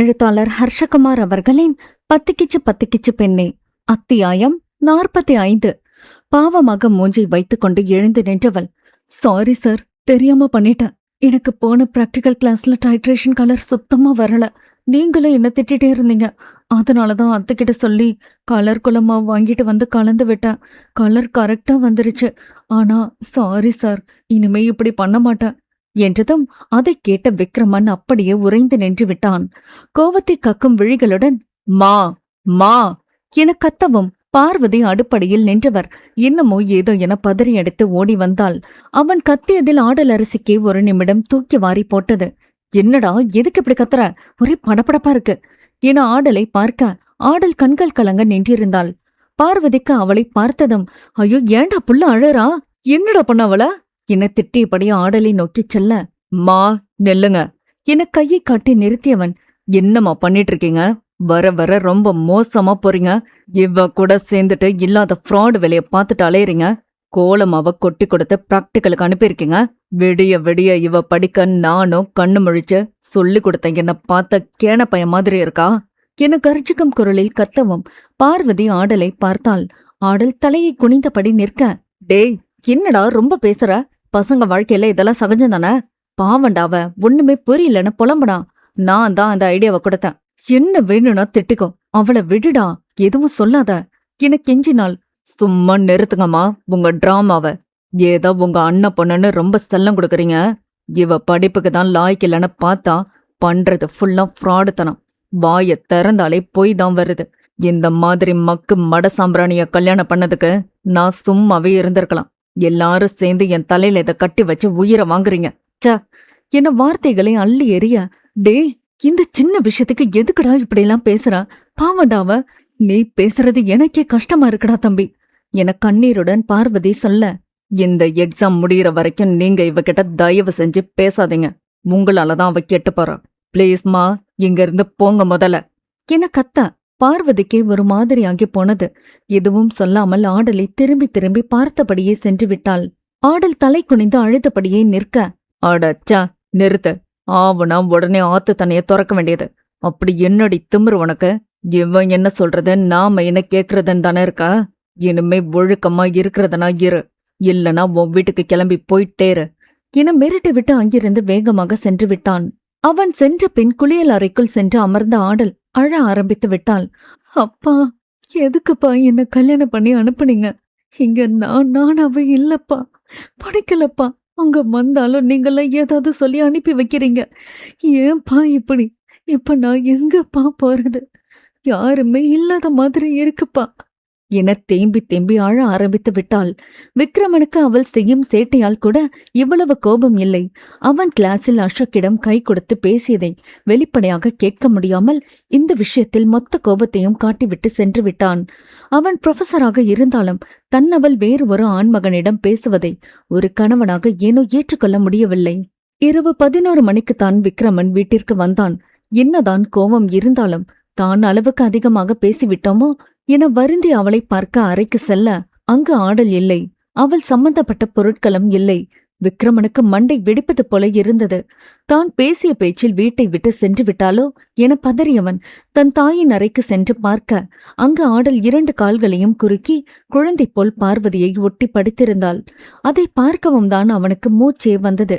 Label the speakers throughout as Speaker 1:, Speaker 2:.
Speaker 1: எழுத்தாளர் ஹர்ஷகுமார் அவர்களின் பத்துக்கிச்சு பத்துக்கிச்சு பெண்ணே. அத்தியாயம் நாற்பத்தி ஐந்து பாவமாக மூஞ்சை வைத்துக்கொண்டு எழுந்து நின்றவள். சாரி சார் தெரியாம பண்ணிட்டேன் எனக்கு போன பிராக்டிகல் கிளாஸ்ல டைட்ரேஷன் கலர் சுத்தமா வரல. நீங்களும் என்ன திட்டிட்டே இருந்தீங்க. அதனாலதான் அத்தைக்கிட்ட சொல்லி கலர் குலமா வாங்கிட்டு வந்து கலந்து விட்டேன் கலர் கரெக்டா வந்துருச்சு. ஆனா சாரி சார் இனிமே இப்படி பண்ண மாட்டேன். என்றதும் அதைக் கேட்ட விக்ரமன் அப்படியே உறைந்து நின்று விட்டான். கோவத்தை கக்கும் விழிகளுடன் மா மா என கத்தவும் பார்வதி அடுப்படியில் நின்றவர். இன்னமோ ஏதோ என பதறியடித்து ஓடி வந்தாள். அவன் கத்தியதில் ஆடல் ஒரு நிமிடம் தூக்கி வாரி போட்டது. என்னடா எதுக்கு இப்படி கத்துற? ஒரே படபடப்பா இருக்கு என ஆடலை பார்க்க ஆடல் கண்கள் கலங்க நின்றிருந்தாள். பார்வதிக்கு அவளை பார்த்ததும் ஐயோ ஏன்டா புள்ள அழறா? என்னடா பண்ண அவள? என திட்டியபடி ஆடலை நோக்கிச் செல்ல மா நெல்லுங்க. என கையை காட்டி நிறுத்தியவன் என்னம்மா பண்ணிட்டு இருக்கீங்க வர வர ரொம்ப மோசமா போறீங்க. இவ கூட சேர்ந்துட்டு இல்லாத ஃப்ராடு வேலையை பார்த்துட்டு அலையறீங்க. கோலமாவ கொட்டி கொடுத்து ப்ராக்டிக்கலுக்கு அனுப்பியிருக்கீங்க. விடிய விடிய இவ படிக்க நானும் கண்ணு முழிச்சு சொல்லி கொடுத்தேன் என்ன பார்த்த கேன பையன் மாதிரி இருக்கா? என கர்ஜிக்கும் குரலில் கத்தவும் பார்வதி ஆடலை பார்த்தாள். ஆடல் தலையை குனிந்தபடி நிற்க டேய் என்னடா ரொம்ப பேசுற? பசங்க வாழ்க்கையில இதெல்லாம் சகஜம் தானே? பாவண்டாவ ஒண்ணுமே புரியலன்னு புலம்புனா. நான் தான் அந்த ஐடியாவை கொடுத்தேன். என்ன வேணும்னா திட்டிக்கோ. அவளை விடுடா. எதுவும் சொல்லாத. என கெஞ்சினாள்? சும்மா நிறுத்துங்கம்மா. உங்க டிராமாவ ஏதோ உங்க அண்ணன் பொண்ணுன்னு ரொம்ப செல்லம் கொடுக்குறீங்க. இவ படிப்புக்கு தான் லாய்க்கு இல்லைன்னு பார்த்தா பண்றது ஃபுல்லா ஃப்ராடுத்தனம் வாய திறந்தாலே பொய் தான் வருது. இந்த மாதிரி மக்கு மட சாம்பிராணிய கல்யாணம் பண்ணதுக்கு நான் சும்மாவே இருந்திருக்கலாம். எல்லாரும் சேர்ந்து என் தலையில இதை கட்டி வச்சு உயிரை வாங்குறீங்க. ச்ச என்ன வார்த்தைகளை அள்ளி எறிய டேய் இந்த சின்ன விஷயத்துக்கு எதுக்குடா இப்படியெல்லாம் பேசுறா? பாவண்டாவ நீ பேசுறது எனக்கே கஷ்டமா இருக்குடா தம்பி. என கண்ணீருடன் பார்வதி சொல்ல இந்த எக்ஸாம் முடிகிற வரைக்கும் நீங்க இவகிட்ட தயவு செஞ்சு பேசாதீங்க. உங்களால தான் அவ கெட்டு போறா. ப்ளீஸ்மா இங்க இருந்து போங்க முதல்ல. என கத்த பார்வதிக்கே ஒரு மாதிரியாகி போனது. எதுவும் சொல்லாமல் ஆடலை திரும்பி திரும்பி பார்த்தபடியே சென்று விட்டாள். ஆடல் தலை குனிந்து அழுதபடியே நிற்க ஆடச்சா நிறுத்து. ஆவனா உடனே ஆத்து தண்ணிய திறக்க வேண்டியது. அப்படி என்னடி திமிரு உனக்கு? இவன் என்ன சொல்றது? நாம என்ன கேக்குறதுன்னு தானே இருக்கா? இனிமே ஒழுக்கமா இருக்கிறதனா இரு. இல்லனா உன் வீட்டுக்கு கிளம்பி போயிட்டேரு என மிரட்டி விட்டு அங்கிருந்து வேகமாக சென்று விட்டான். அவன் சென்ற பின் குளியல் அறைக்குள் சென்று அமர்ந்த ஆடல் அழ ஆரம்பித்து விட்டாள். அப்பா எதுக்குப்பா என்ன கல்யாணம் பண்ணி அனுப்புனீங்க? இங்க நான் நானாவே இல்லப்பா. படிக்கலப்பா. அங்க வந்தாலும் நீங்களாம் ஏதாவது சொல்லி அனுப்பி வைக்கிறீங்க. ஏன்பா இப்படி? இப்ப நான் எங்கப்பா போறது? யாருமே இல்லாத மாதிரி இருக்குப்பா. என தேம்பி தேம்பி ஆழ ஆரம்பித்து விட்டாள். விக்ரமனுக்கு அவள் செய்யும் சேட்டையால் கூட இவ்வளவு கோபம் இல்லை. அவன் கிளாஸில் அசோக்கிடம் கை கொடுத்து பேசியதை வெளிப்படையாக கேட்க முடியாமல் இந்த விஷயத்தில் மொத்த கோபத்தையும் காட்டிவிட்டு சென்று விட்டான். அவன் புரொஃபசராக இருந்தாலும் தன்னவள் வேறு ஒரு ஆண்மகனிடம் பேசுவதை ஒரு கணவனாக ஏனோ ஏற்றுக்கொள்ள முடியவில்லை. இரவு பதினோரு மணிக்குத்தான் விக்ரமன் வீட்டிற்கு வந்தான். என்னதான் கோபம் இருந்தாலும் தான் அளவுக்கு அதிகமாக பேசிவிட்டோமோ என வருந்தி அவளை பார்க்க அறைக்கு செல்ல அங்கு ஆடல் இல்லை. அவள் சம்பந்தப்பட்ட பொருட்களும் இல்லை. விக்ரமனுக்கு மண்டை வெடிப்பது போல இருந்தது. தான் பேசிய பேச்சில் வீட்டை விட்டு சென்று விட்டாலோ என பதறியவன் தன் தாயின் அறைக்கு சென்று பார்க்க அங்கு ஆடல் இரண்டு கால்களையும் குறுக்கி குழந்தை போல் பார்வதியை ஒட்டி படுத்திருந்தாள். அதை பார்க்கவும் தான் அவனுக்கு மூச்சே வந்தது.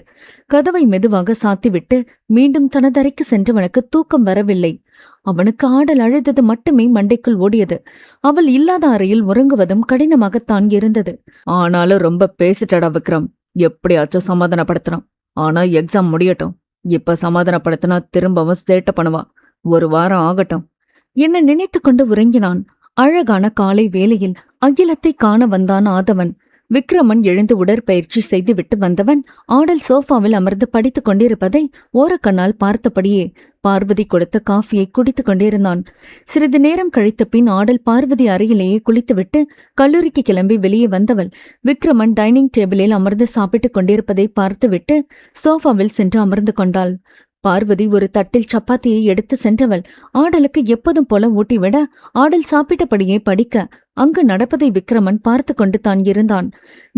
Speaker 1: கதவை மெதுவாக சாத்திவிட்டு மீண்டும் தனது அறைக்கு சென்றவனுக்கு தூக்கம் வரவில்லை. அவனுக்கு ஆடல் அழுதது மட்டுமே மண்டைக்குள் ஓடியது. அவள் இல்லாத அறையில் உறங்குவதும் கடினமாகத்தான் இருந்தது. ஆனாலும் ரொம்ப பேசிட்டடா விக்ரம். எப்படியாச்சும் சமாதானப்படுத்தணும். ஆனா எக்ஸாம் முடியட்டும். இப்ப சமாதானப்படுத்தினா திரும்பவும் சேட்டை பண்ணுவா. ஒரு வாரம் ஆகட்டும். என்ன நினைத்து கொண்டு உறங்கினான். அழகான காலை வேளையில் அகிலத்தை காண வந்தான் ஆதவன். விக்ரமன் எழுந்து உடற்பயிற்சி செய்துவிட்டு வந்தவன் ஆடல் சோஃபாவில் அமர்ந்து படித்துக் கொண்டிருப்பதை ஓரக்கண்ணால் பார்த்தபடியே பார்வதி கொடுத்த காஃபியை குடித்துக் கொண்டிருந்தான். சிறிது நேரம் கழித்த பின் ஆடல் பார்வதி அறையிலேயே குளித்துவிட்டு கல்லூரிக்கு கிளம்பி வெளியே வந்தவள் விக்ரமன் டைனிங் டேபிளில் அமர்ந்து சாப்பிட்டுக் கொண்டிருப்பதை பார்த்துவிட்டு சோஃபாவில் சென்று அமர்ந்து கொண்டாள். பார்வதி ஒரு தட்டில் சப்பாத்தியை எடுத்து சென்றவள். ஆடலுக்கு எப்போதும் போல ஊட்டிவிட ஆடல் சாப்பிட்டபடியே படிக்க அங்கு நடப்பதை விக்ரமன் பார்த்து கொண்டு தான் இருந்தான்.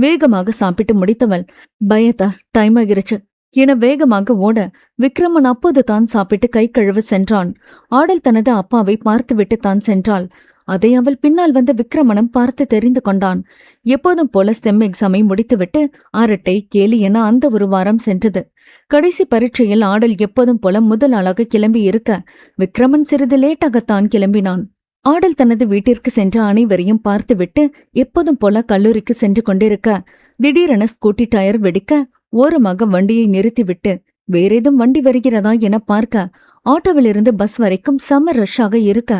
Speaker 1: வேகமாக சாப்பிட்டு முடித்தவள் பயத்தா டைம் ஆகிருச்சு. என வேகமாக ஓட. விக்ரமன் அப்போது தான் சாப்பிட்டு கை கழுவ சென்றான். ஆடல் தனது அப்பாவை பார்த்துவிட்டு தான் சென்றாள். அதை அவள் பின்னால் வந்த விக்ரமனும் பார்த்து தெரிந்து கொண்டான். எப்போதும் போல செம் எக்ஸாமை முடித்துவிட்டு அரட்டை கேலி என அந்த ஒரு வாரம் சென்றது. கடைசி பரீட்சையில் ஆடல் எப்போதும் போல முதல் ஆளாக கிளம்பி இருக்க விக்ரமன் சிறிது லேட்டாகத்தான் கிளம்பினான். ஆடல் தனது வீட்டிற்கு சென்ற அனைவரையும் பார்த்துவிட்டு எப்போதும் போல கல்லூரிக்கு சென்று கொண்டிருக்க திடீரென ஸ்கூட்டி டயர் வெடிக்க ஓரமாக வண்டியை நிறுத்திவிட்டு வேறேதும் வண்டி வருகிறதா என பார்க்க ஆட்டோவிலிருந்து பஸ் வரைக்கும் செம ரஷ்ஷாக இருக்க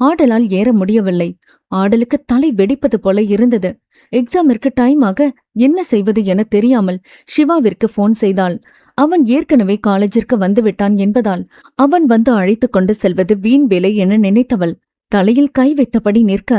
Speaker 1: ஆடலால் ஏற முடியவில்லை. ஆடலுக்கு தலை வெடிப்பது போல இருந்தது. எக்ஸாமிற்கு டைம் ஆக என்ன செய்வது என தெரியாமல் சிவாவிற்கு போன் செய்தாள். அவன் ஏற்கனவே காலேஜிற்கு வந்துவிட்டான் என்பதால் அவன் வந்து அழைத்துக் கொண்டு செல்வது வீண் வேலை என நினைத்தவள். தலையில் கை வைத்தபடி நிற்க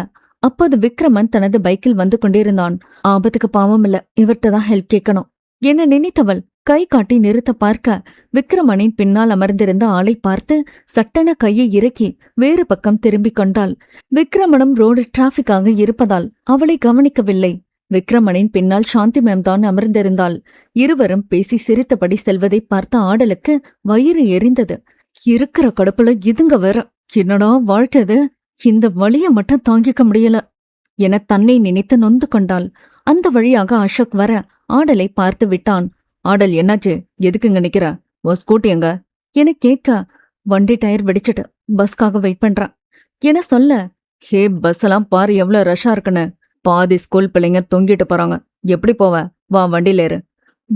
Speaker 1: அப்போது விக்ரமன் தனது பைக்கில் வந்து கொண்டிருந்தான். ஆபத்துக்கு பாவமில்ல இவர்கிட்ட தான் ஹெல்ப் கேட்கணும். என நினைத்தவள் கை காட்டி நிறுத்த பார்க்க விக்ரமனின் பின்னால் அமர்ந்திருந்த ஆளை பார்த்து சட்டென கையை இறக்கி வேறு பக்கம் திரும்பிக் கொண்டாள். விக்ரமனும் ரோடு டிராபிக்காக இருப்பதால் அவளை கவனிக்கவில்லை. விக்ரமனின் பின்னால் சாந்தி மேம் தான் அமர்ந்திருந்தாள். இருவரும் பேசி சிரித்தபடி செல்வதை பார்த்த ஆடலுக்கு வயிறு எரிந்தது. இருக்கிற கடுப்புல இதுங்க வேற. என்னடா வாழ்க்கது இந்த வழிய மட்டும் தாங்கிக்க முடியல. என தன்னை நினைத்து நொந்து கொண்டாள். அந்த வழியாக அசோக் வர ஆடலை பார்த்து விட்டான். ஆடல் என்னாச்சு? எதுக்குங்க நிக்கிற? உன் ஸ்கூட்டி எங்க? என கேட்க? வண்டி டயர் வெடிச்சிட்டு. பஸ்க்காக வெயிட் பண்றான் என சொல்ல? ஹே பஸ் எல்லாம் பாரு எவ்வளவு ரஷ்ஷா இருக்குன்னு. பாதி ஸ்கூல் பிள்ளைங்க தொங்கிட்டு போறாங்க. எப்படி போவ? வா வண்டியில ஏறு.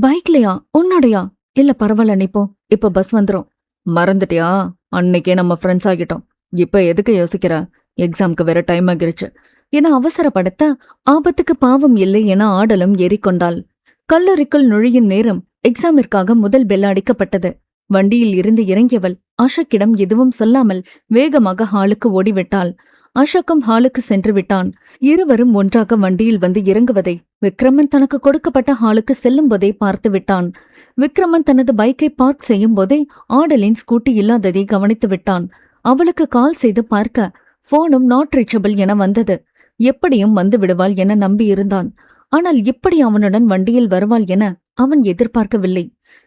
Speaker 1: பைக்லயா? உன்னோடயா? இல்ல பரவாயில்ல நீ போ. இப்ப பஸ் வந்துரும். மறந்துட்டியா? அன்னைக்கே நம்ம ஃப்ரெண்ட்ஸ் ஆகிட்டோம். இப்ப எதுக்கு யோசிக்கிற? எக்ஸாம்க்கு வேற டைம் ஆகிருச்சு. என அவசரப்படுத்த? ஆபத்துக்கு பாவம் இல்லை என ஆடலும் ஏறிக்கொண்டாள். கல்லூரிக்குள் நுழையும் நேரம் எக்ஸாமிற்காக முதல் பெல் அடிக்கப்பட்டது. வண்டியில் இருந்து இறங்கியவள் அசோக்கிடம் எதுவும் சொல்லாமல் வேகமாக ஹாலுக்கு ஓடிவிட்டாள். அசோக்கும் ஹாலுக்கு சென்று விட்டான். இருவரும் ஒன்றாக வண்டியில் வந்து இறங்குவதை விக்ரமன் தனக்கு கொடுக்கப்பட்ட ஹாலுக்கு செல்லும் போதே பார்த்து விட்டான். விக்ரமன் தனது பைக்கை பார்க் செய்யும் போதே ஆடலின் ஸ்கூட்டி இல்லாததை கவனித்து விட்டான். அவளுக்கு கால் செய்து பார்க்க போனும் நாட் ரீச்சபிள் என வந்தது. எப்படியும் வந்து விடுவாள் என நம்பியிருந்தான். ஆனால் இப்படி அவனுடன் வண்டியில் வருவாள் என அவன் எதிர்பார்க்கவில்லை.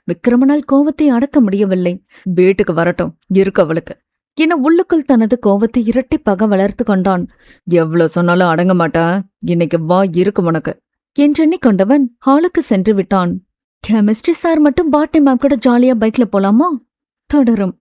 Speaker 1: விக்ரமனால் கோவத்தை அடக்க முடியவில்லை. வீட்டுக்கு வரட்டும் இருக்கு அவளுக்கு என உள்ளுக்குள் தனது கோவத்தை இரட்டிப்பாக வளர்த்து கொண்டான். எவ்வளவு சொன்னாலும் அடங்க மாட்டா இன்னைக்கு வா இருக்கு உனக்கு என்றெண்ணி கொண்டவன் ஹாலுக்கு சென்று விட்டான். கெமிஸ்ட்ரி சார் மட்டும் பாட்டி மேம் கூட ஜாலியா பைக்ல போலாமா? தொடரும்.